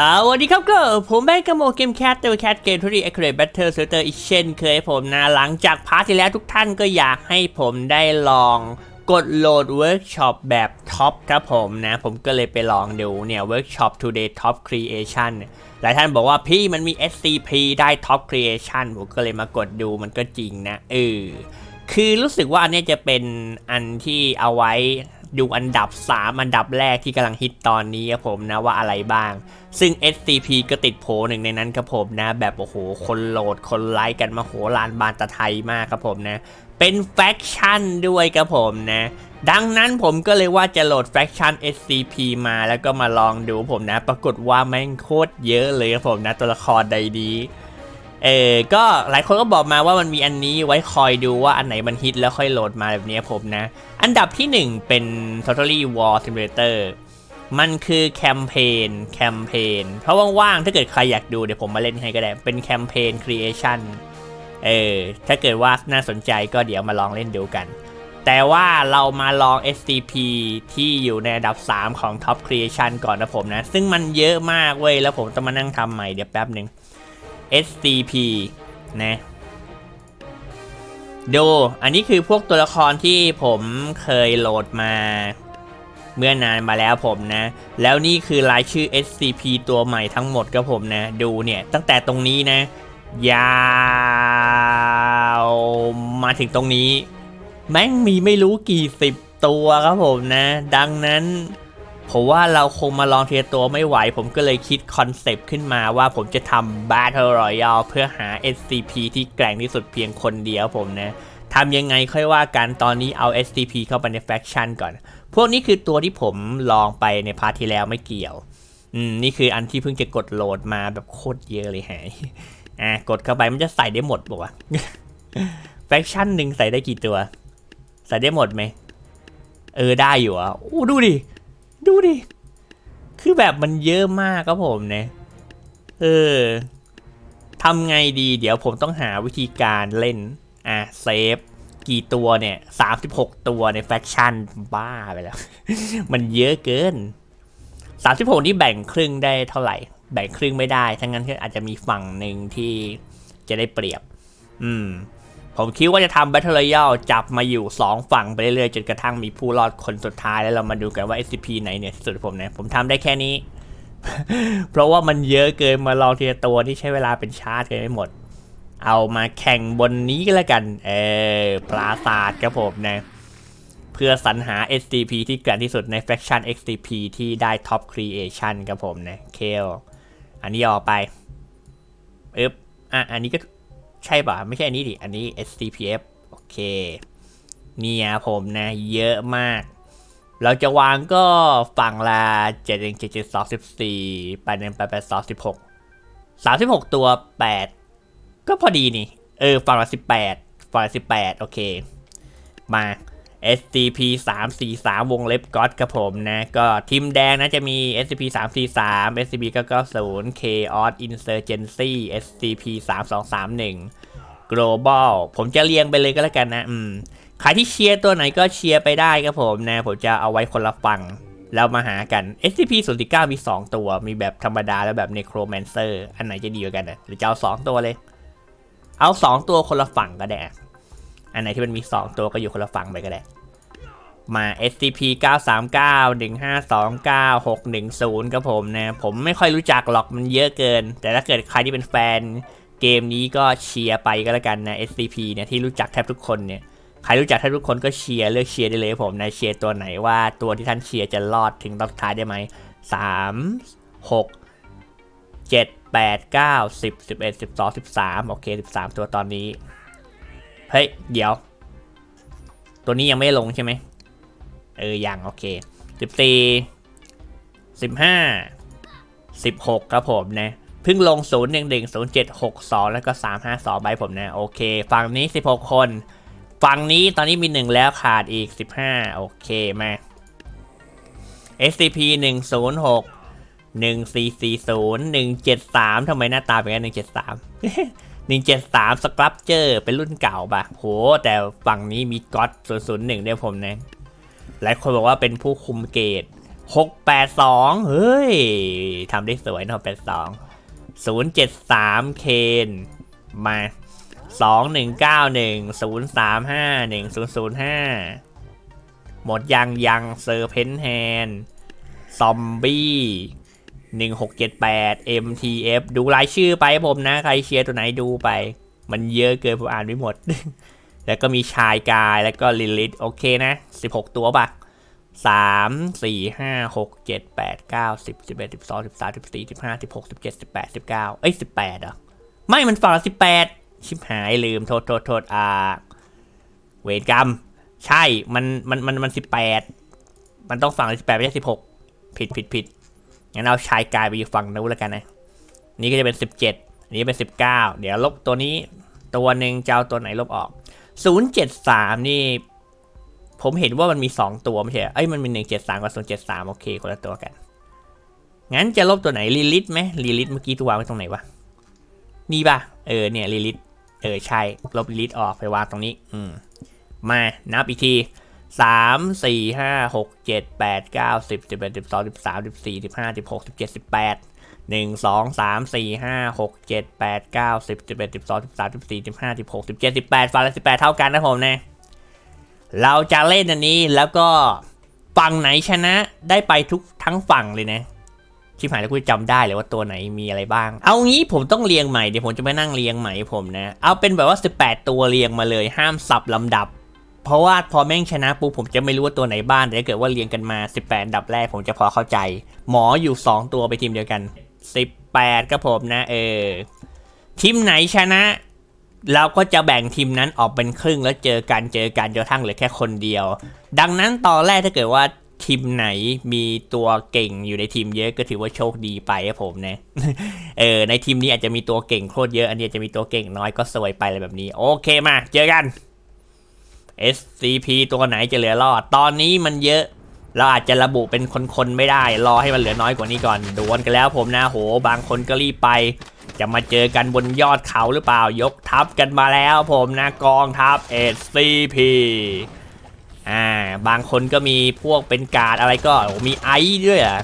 สวัสดีครับก็ผมแบงค์กโมเกมแคทเตอร์แคทเกมทุรีเอ็กเรดแบทเทิลเซอร์เตอร์อีกเช่นเคยผมนะ หลังจากพาร์ทที่แล้วทุกท่านก็อยากให้ผมได้ลองกดโหลดเวิร์กช็อปแบบท็อปครับผมนะ ผมก็เลยไปลองดูเนี่ยเวิร์กช็อป Today Top Creation หลายท่านบอกว่าพี่มันมี SCP ได้ Top Creation ผมก็เลยมากดดูมันก็จริงนะเออคือรู้สึกว่าอันเนี้ยจะเป็นอันที่เอาไว้ ดูอันดับ 3 อันดับแรกที่กำลังฮิตตอนนี้ครับผมนะว่าอะไรบ้าง ซึ่ง SCP ก็ติดโผหนึ่งในนั้นครับผมนะ แบบโอ้โห คนโหลดคนไลค์กันมาโหลานบานตะไทยมากครับผมนะ เป็นแฟคชั่นด้วยครับผมนะดังนั้นผมก็เลยว่าจะโหลดแฟคชั่น SCP มาแล้วก็มาลองดูผมนะ ปรากฏว่าแม่งโคตรเยอะเลยครับผมนะ ตัวละครใดดี เออก็หลายคนก็บอกมาว่ามันมีอันนี้ไว้คอยดูว่าอันไหนมันฮิตแล้วค่อยโหลดมาแบบนี้ผมนะ อันดับที่ 1 เป็น Totally War Simulator มันคือแคมเปญแคมเปญเพราะว่างๆ ถ้าเกิดใครอยากดูเดี๋ยวผมมาเล่นให้ก็ได้ เป็นแคมเปญ Creation เออ ถ้าเกิดว่าน่าสนใจก็เดี๋ยวมาลองเล่นดูกัน แต่ว่าเรามาลอง SCP ที่อยู่ในอันดับ 3 ของ Top Creation ก่อนนะผมนะ ซึ่งมันเยอะมากเว้ย แล้วผมต้องมานั่งทำใหม่เดี๋ยวแป๊บหนึ่ง SCP นะดู อันนี้คือพวกตัวละครที่ผมเคยโหลดมา เมื่อนานมาแล้วผมนะ แล้วนี่คือรายชื่อ SCP ตัวใหม่ทั้งหมดครับผมนะ ดูเนี่ย ตั้งแต่ตรงนี้นะ ยาวมาถึงตรงนี้ แม่งมีไม่รู้กี่สิบตัวครับผมนะ ดังนั้น ผมว่าเราคงมาลองเทียตัวไม่ไหว ผมก็เลยคิดคอนเซปต์ขึ้นมาว่าผมจะทำ Battle Royale เพื่อหา SCP ที่แกร่งที่สุดเพียงคนเดียวผมนะทำยังไงค่อยว่ากันตอนนี้เอา SCP เข้าไปในแฟคชั่นก่อน พวกนี้คือตัวที่ผมลองไปในพาร์ทที่แล้วไม่เกี่ยว อืม นี่คืออันที่เพิ่งจะกดโหลดมาแบบโคตรเยอะเลยฮะอะกดเข้าไปมันจะใส่ได้หมดป่าวะแฟคชั่นหนึ่งใส่ได้กี่ตัว ใส่ได้หมดไหม เออได้อยู่อะโอ้ดูดิ ดูดิ คือแบบมันเยอะมากครับผมเนี่ย เออทำไงดี เดี๋ยวผมต้องหาวิธีการเล่น อะเซฟกี่ตัวเนี่ย36ตัวในแฟคชั่นบ้าไปแล้ว มันเยอะเกิน36นี่แบ่งครึ่งได้เท่าไหร่ แบ่งครึ่งไม่ได้ ทั้งนั้นก็อาจจะมีฝั่งหนึ่งที่จะได้เปรียบ อืม ผมคิดว่าจะทำ Battle Royale จับมาอยู่ 2 ฝั่งไปเรื่อยๆจนกระทั่งมีผู้รอดคนสุดท้ายแล้วเรามาดูกันว่า SCP ไหนเนี่ยสุดผมเนะผมทำได้แค่นี้ เพราะว่ามันเยอะเกินมาลองทีละตัวที่ใช้เวลาเป็นชาร์จกันไม่หมด เอามาแข่งบนนี้ก็แล้วกัน เออปราศาสตร์ครับผมนะเพื่อสรรหา SCP ที่แกร่งที่สุดใน Faction XCP ที่ได้ Top Creation ครับผมนะเคลอันนี้ออกไปอึ๊บอะอันนี้ก็ ใช่ป่ะ ไม่ใช่อันนี้ดิ อันนี้ SCPF โอเค เนี่ยผมนะ เยอะมาก เราจะวางก็ฝั่งละ7 1 7 7 2 14 8 1 8 8 2 16 36ตัว8ก็พอดีนี่ เออ ฝั่งละ18ฝั่งละ18โอเค มา SCP 3 4 3วงเล็บก็อดครับผมนะ ก็ทีมแดงนะจะมี SCP 3 4 3 SCP 990 Chaos Insurgency SCP 3 2 3 1 Global ผมจะเรียงไปเลยก็แล้วกันนะ อืมใครที่เชียร์ตัวไหนก็เชียร์ไปได้ครับผมนะ ผมจะเอาไว้คนละฝั่งแล้วมาหากัน SCP 0 9มี 2 ตัว มีแบบธรรมดาและแบบ Necromancer อันไหนจะดีกว่ากันนะหรือจะเอา 2 ตัวเลย เอา 2 ตัวคนละฝั่งก็ได้ อันไหนที่มันมี 2 ตัวก็อยู่คนละฝั่งไปก็ได้ มา SCP 939 1529 610ครับผมนะ ผมไม่ค่อยรู้จักหรอกมันเยอะเกิน แต่ถ้าเกิดใครที่เป็นแฟนเกมนี้ก็เชียร์ไปก็แล้วกันนะ SCP เนี่ยที่รู้จักแทบทุกคนเนี่ยใครรู้จักแทบทุกคนก็เชียร์เลือกเชียร์ได้เลยผมนะเชียร์ตัวไหนว่าตัวที่ท่านเชียร์จะรอดถึงตอนท้ายได้ไหมสามหกเจ็ดแปดเก้าสิบสิบเอ็ดสิบสองสิบสามโอเคสิบสามตัวตอนนี้ เฮ้ย เดี๋ยว ตัวนี้ยังไม่ลงใช่ไหม เออ ยัง โอเคสิบสี่สิบห้าสิบหกครับผมนะ เพิ่งลงศูนย์หนึ่งหนึ่งศูนย์เจ็ดหกสองแล้วก็สามห้าสองใบผมนะ โอเค ฝั่งนี้สิบหกคน ฝั่งนี้ตอนนี้มีหนึ่งแล้วขาดอีกสิบห้าโอเค มา SCP หนึ่งศูนย์หกหนึ่งสี่สี่ศูนย์หนึ่งเจ็ดสามทำไมหน้าตาเป็นกันห 173 s c r u p t u r e เป็นรุ่นเก่าปะโห แต่ฝั่งนี้มีก็อต001ด้วยผมนะหลายคนบอกว่าเป็นผู้คุมเกต682 เฮ้ยทำได้สวยนะ82 073 เคนมา2191 035 1005 หมดยังยังเซอร์เพนแฮนซอมบี้ หนึ่งหกเจ็ดแปด MTF ดูรายชื่อไปผมนะ ใครเชียร์ตัวไหนดูไป มันเยอะเกินผมอ่านไม่หมด แล้วก็มีชายกายแล้วก็ลิลิตโอเคนะ 16 ตัวปะสามสี่ห้าหกเจ็ดแปดเก้าสิบสิบเอ็ดสิบสองสิบสามสิบสี่สิบห้าสิบหกสิบเจ็ดสิบแปดสิบเก้าเอ้ยสิบแปดเหรอไม่มันฝั่งสิบแปดชิบหายลืมโทษโทษโทษอ่า เวรกรรม ใช่มันมันมันมันสิบแปดมันต้องฝั่งสิบแปดไม่ใช่สิบหกผิดผิดผิด งั้นเอาชายกายไปอยู่ฝั่งนู้นแล้วกันนะ นี่ก็จะเป็นสิบเจ็ดนี้เป็นสิบเก้าเดี๋ยวลบตัวนี้ ตัวหนึ่งจะเอาตัวไหนลบออกศูนย์เจ็ดสามนี่ ผมเห็นว่ามันมีสองตัวไม่ใช่เอ้ยมันมีหนึ่งเจ็ดสามกับศูนย์เจ็ดสามโอเคคนละตัวกัน งั้นจะลบตัวไหนลีลิทไหมลีลิทเมื่อกี้ตัววางไว้ตรงไหนวะนี่ป่ะเออเนี่ยลีลิทเออใช่ลบลีลิทออกไปวางตรงนี้ อืมมานับอีกที สามสี่ห้าหกเจ็ดแปดเก้าสิบสิบเอ็ดสิบสองสิบสามสิบสี่สิบห้าสิบหกสิบเจ็ดสิบแปดหนึ่งสองสามสี่ห้าหกเจ็ดแปดเก้าสิบสิบเอ็ดสิบสองสิบสามสิบสี่สิบห้าสิบหกสิบเจ็ดสิบแปดฝั่งละสิบแปดเท่ากันนะผมนะเราจะเล่นอันนี้แล้วก็ฝั่งไหนชนะได้ไปทุกทั้งฝั่งเลยนะชิบหายแล้วกูจำได้เลยว่าตัวไหนมีอะไรบ้าง เอางี้ผมต้องเรียงใหม่เดี๋ยวผมจะไม่นั่งเรียงใหม่ผมนะ เอาเป็นแบบว่า 18 ตัวเรียงมาเลยห้ามสับลำดับ เพราะว่าพอแม่งชนะปุ๊บผมจะไม่รู้ว่าตัวไหนบ้างแต่ถ้าเกิดว่าเรียงกันมา 18 ดับแรกผมจะพอเข้าใจ หมออยู่ 2 ตัวไปทีมเดียวกัน 18ก็ผมนะ เออ ทีมไหนชนะ เราก็จะแบ่งทีมนั้นออกเป็นครึ่งแล้วเจอกันเจอกันจนกระทั่งเหลือแค่คนเดียว ดังนั้นตอนแรกถ้าเกิดว่าทีมไหนมีตัวเก่งอยู่ในทีมเยอะก็ถือว่าโชคดีไปครับผมนะ เออในทีมนี้อาจจะมีตัวเก่งโคตรเยอะ อันนี้จจะมีตัวเก่งน้อยก็สวยไปอะไรแบบนี้ โอเคมา เจอกัน SCP ตัวไหนจะเหลือรอด ตอนนี้มันเยอะ เราอาจจะระบุเป็นคนๆไม่ได้ รอให้มันเหลือน้อยกว่านี้ก่อนดวลกันแล้วผมนะโห บางคนก็รีบไป จะมาเจอกันบนยอดเขาหรือเปล่ายกทัพกันมาแล้วผมนะกองทัพ SCP อ่าบางคนก็มีพวกเป็นกาดอะไรก็มีไอด้วยอะ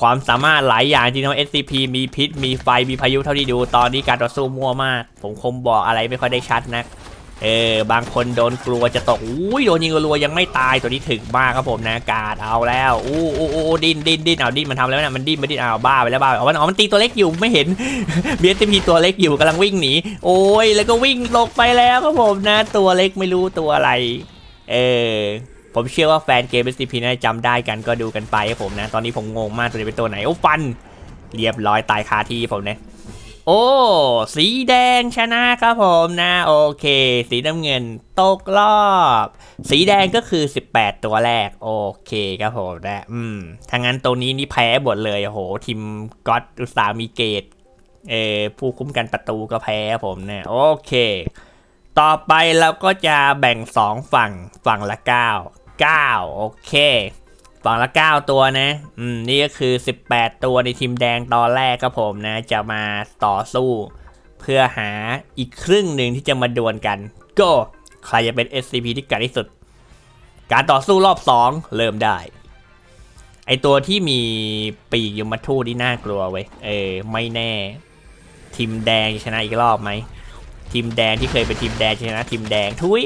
ความสามารถหลายอย่างจริงๆ SCP มีพิษ มีไฟ มีพายุเท่าที่ดู ตอนนี้การต่อสู้มั่วมาก ผมคงบอกอะไรไม่ค่อยได้ชัดนะ เออบางคนโดนกลัวจะตกอุ้ยโดนยิงรัวยังไม่ตายตัวนี้ถึกมากครับผมนะการ์ดเอาแล้วอู้อู้อู้ดินดินดินเอาดินมันทำแล้วนะมันดิ้นมันดิ้นเอาบ้าไปแล้วบ้าไปอ๋อมันอ๋อมันตีตัวเล็กอยู่ไม่เห็นเบียร์ทีตัวเล็กอยู่กำลังวิ่งหนีโอ้ยแล้วก็วิ่งตกไปแล้วครับผมนะ ตัวเล็กไม่รู้ตัวอะไรเออผมเชื่อว่าแฟนเกม SCP น่าจะจำได้กันก็ดูกันไปครับผมนะ ตอนนี้ผมงงมากตัวนี้เป็นตัวไหนโอ้ฟัน เรียบร้อยตายคาที่ผมนะ โอ้ สีแดงชนะครับผมนะโอเค สีน้ำเงินตกรอบ สีแดงก็คือ 18 ตัวแรก โอเคครับผมนะอืมถ้างั้นตัวนี้นี่แพ้หมดเลยโอ้โหทีมก็อตอุตสามีเกตเออผู้คุ้มกันประตูก็แพ้ครับผมนะโอเค ต่อไปเราก็จะแบ่ง 2 ฝั่งฝั่งละ 9 9 โอเค ฝั่งละ 9 ตัวนะ อืม นี่ก็คือ 18 ตัวในทีมแดงตอนแรกครับผมนะ จะมาต่อสู้ เพื่อหาอีกครึ่งหนึ่งที่จะมาดวลกัน ก็ใครจะเป็น SCP ที่เก่งที่สุด การต่อสู้รอบ 2 เริ่มได้ ไอตัวที่มีปีกยมทูตที่น่ากลัวเว้ย เออ ไม่แน่ ทีมแดงชนะอีกรอบไหม ทีมแดงที่เคยเป็นทีมแดงชนะทีมแดงทุย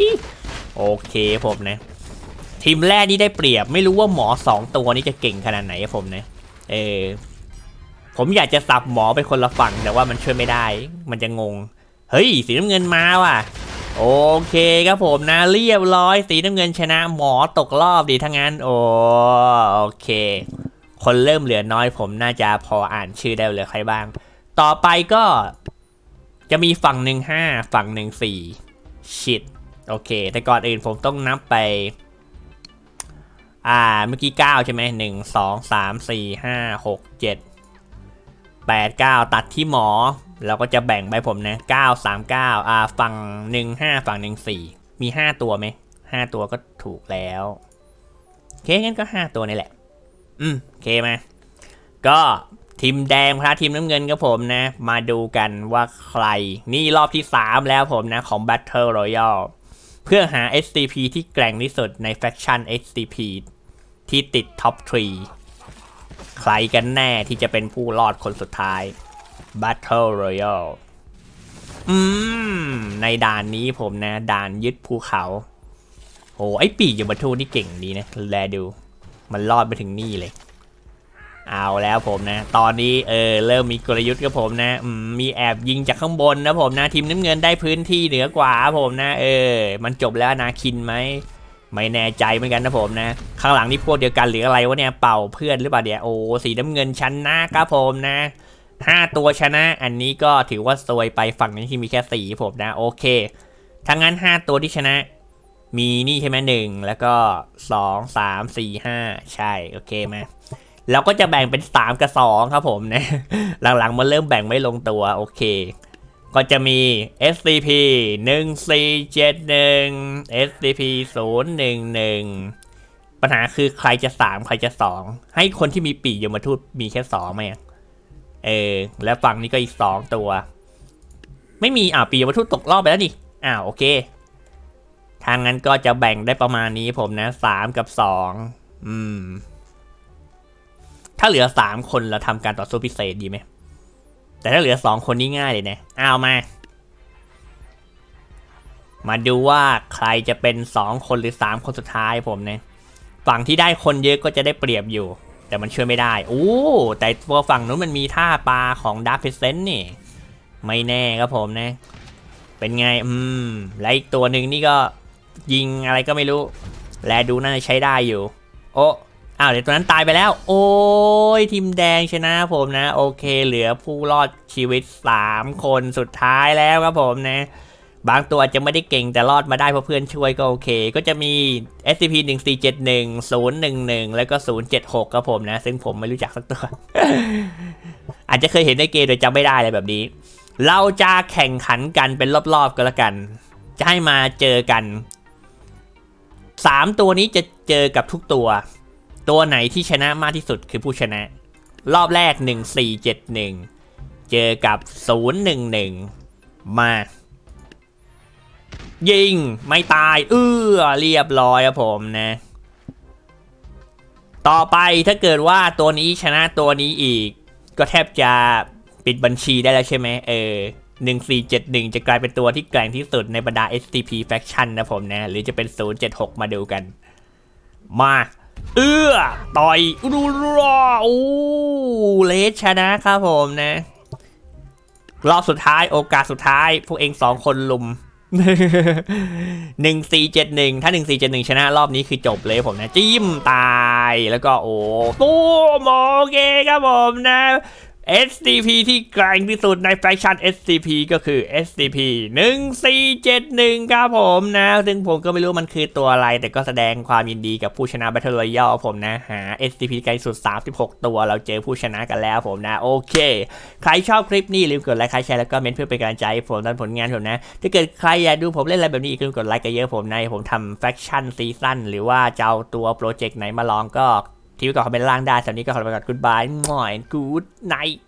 โอเคผมนะ ทีมแรกนี่ได้เปรียบ ไม่รู้ว่าหมอสองตัวนี้จะเก่งขนาดไหนครับผมนะเออผมอยากจะสับหมอไปคนละฝั่งแต่ว่ามันช่วยไม่ได้ มันจะงง เฮ้ย สีน้ำเงินมาว่ะ โอเคครับผมนะเรียบร้อย สีน้ำเงินชนะหมอตกรอบดีทั้งนั้น โอ้โอเค คนเริ่มเหลือน้อยผมน่าจะพออ่านชื่อได้เหลือใครบ้าง ต่อไปก็ จะมีฝั่งหนึ่งห้าฝั่งหนึ่งสี่ชิดโอเค แต่ก่อนอื่นผมต้องนับไป อ่า เมื่อกี้เก้าใช่ไหมหนึ่งสองสามสี่ห้าหกเจ็ดแปดเก้าตัดที่หมอ เราก็จะแบ่งไปผมนะเก้าสามเก้าอ่าฝั่งหนึ่งห้าฝั่งหนึ่งสี่มีห้าตัวไหมห้าตัวก็ถูกแล้วโอเคงั้นก็ห้าตัวนี่แหละ อืมโอเคมา ก็ทีมแดงพระทีมน้ำเงินกับผมนะ มาดูกันว่าใคร นี่รอบที่3แล้วผมนะของ Battle Royale เพื่อหา SCP ที่แกร่งที่สุดในแฟคชั่น SCP ที่ติดท็อป3ใครกันแน่ที่จะเป็นผู้รอดคนสุดท้าย Battle Royale อืม ในด่านนี้ผมนะ ด่านยึดภูเขา โอ้ไอปีกยมทูตนี่เก่งดีนะ แลดู มันรอดไปถึงนี่เลย เอาแล้วผมนะ ตอนนี้เออเริ่มมีกลยุทธ์กับผมนะมมีแอบยิงจากข้างบนนะผมนะ ทีมน้ำเงินได้พื้นที่เหนือกว่าผมนะ เออ มันจบแล้วนาคินไหมไม่แน่ใจเหมือนกันนะผมนะ ข้างหลังนี่พวกเดียวกันหรืออะไรวะเนี่ยเป่าเพื่อนหรือเปล่าเดี๋ยวโอ้สีน้ำเงินชนะครับผมนะห้าตัวชนะ อันนี้ก็ถือว่าซวยไปฝั่งนี้ที่มีแค่สี่ผมนะ โอเคทั้งนั้นห้าตัวที่ชนะ มีนี่ใช่ไหมหนึ่งแล้วก็สองสามสี่ห้าใช่โอเคไหม เราก็จะแบ่งเป็นสามกับสองครับผมนะหลังๆมันเริ่มแบ่งไม่ลงตัวโอเค ก็จะมี SCP 1471 SCP 011ปัญหาคือใครจะ 3 ใครจะ 2 ให้คนที่มีปีกยมทูตมีแค่2ไหมเออ แล้วฝั่งนี้ก็อีก 2 ตัว ไม่มีอ่าวปีกยมทูตตกรอบไปแล้วนี่อ้าวโอเคทางนั้นก็จะแบ่งได้ประมาณนี้ผมนะ3กับ2อืม ถ้าเหลือ3คนเราทำการต่อสู้พิเศษดีไหม แต่ถ้าเหลือสองคนนี้ง่ายเลยนะเอามา มาดูว่าใครจะเป็นสองคนหรือสามคนสุดท้ายผมนะ ฝั่งที่ได้คนเยอะก็จะได้เปรียบอยู่ แต่มันช่วยไม่ได้ โอ้ แต่ตัวฝั่งนู้นมันมีท่าปลาของดาร์เพ c e n t นี่ ไม่แน่ครับผมนะ เป็นไง อืม และอีกตัวหนึ่งนี่ก็ยิงอะไรก็ไม่รู้ แลดูน่าจะใช้ได้อยู่ โอ้ อ้าวเดี๋ยวตัวนั้นตายไปแล้ว โอ้ยทีมแดงชนะผมนะ โอเค เหลือผู้รอดชีวิต 3 คนสุดท้ายแล้วครับผมนะ บางตัวอาจจะไม่ได้เก่งแต่รอดมาได้เพราะเพื่อนช่วยก็โอเค ก็จะมี SCP 1 4 7 1 0 1 1 แล้วก็ 076ครับผมนะ ซึ่งผมไม่รู้จักสักตัว อาจจะเคยเห็นในเกมโดยจำไม่ได้อะไรแบบนี้ เราจะแข่งขันกันเป็นรอบๆกันละกัน จะให้มาเจอกัน 3 ตัวนี้จะเจอกับทุกตัว ตัวไหนที่ชนะมากที่สุดคือผู้ชนะ รอบแรก 1471 เจอกับ 011 มา ยิง ไม่ตาย เอื้อเรียบร้อยครับผมนะ ต่อไปถ้าเกิดว่าตัวนี้ชนะตัวนี้อีก ก็แทบจะปิดบัญชีได้แล้วใช่ไหมเออ1471 จะกลายเป็นตัวที่แกร่งที่สุดในบรรดา STP Faction นะผมนะ หรือจะเป็น 076 มาดูกัน มา เอื้อต่อยรูรอโอ้เลสชนะครับผมนะ รอบสุดท้ายโอกาสสุดท้าย พวกเองสองคนลุมหนึ่งสี่เจ็ดหนึ่งถ้าหนึ่งสี่เจ็ดหนึ่งชนะรอบนี้คือจบเลยผมนะ จิ้มตายแล้วก็โอ้ตู้มโมเกครับผมนะ SCP ที่แกร่งที่สุดในแฟคชั่น SCP ก็คือ SCP 1471 ครับผมนะ ซึ่งผมก็ไม่รู้มันคือตัวอะไร แต่ก็แสดงความยินดีกับผู้ชนะ Battle Royale ผมนะ หา SCP ไกลสุด 36 ตัวเราเจอผู้ชนะกันแล้วผมนะ โอเค ใครชอบคลิปนี้ลืมกดไลค์ใครแชร์แล้วก็เมนเพื่อเป็นกำลังใจผมทำผลงานผมนะ ถ้าเกิดใครอยากดูผมเล่นอะไรแบบนี้อีกลืมกดไลค์กันเยอะผมในผมทำแฟคชั่นซีซั่นหรือว่าจะเอาตัวโปรเจกต์ไหนมาลองก็ ที่ไว้ก่อนคอมเมนต์ล่างได้สำหรับนี้ก็ขอลาไปก่อน goodbye หน่อย good night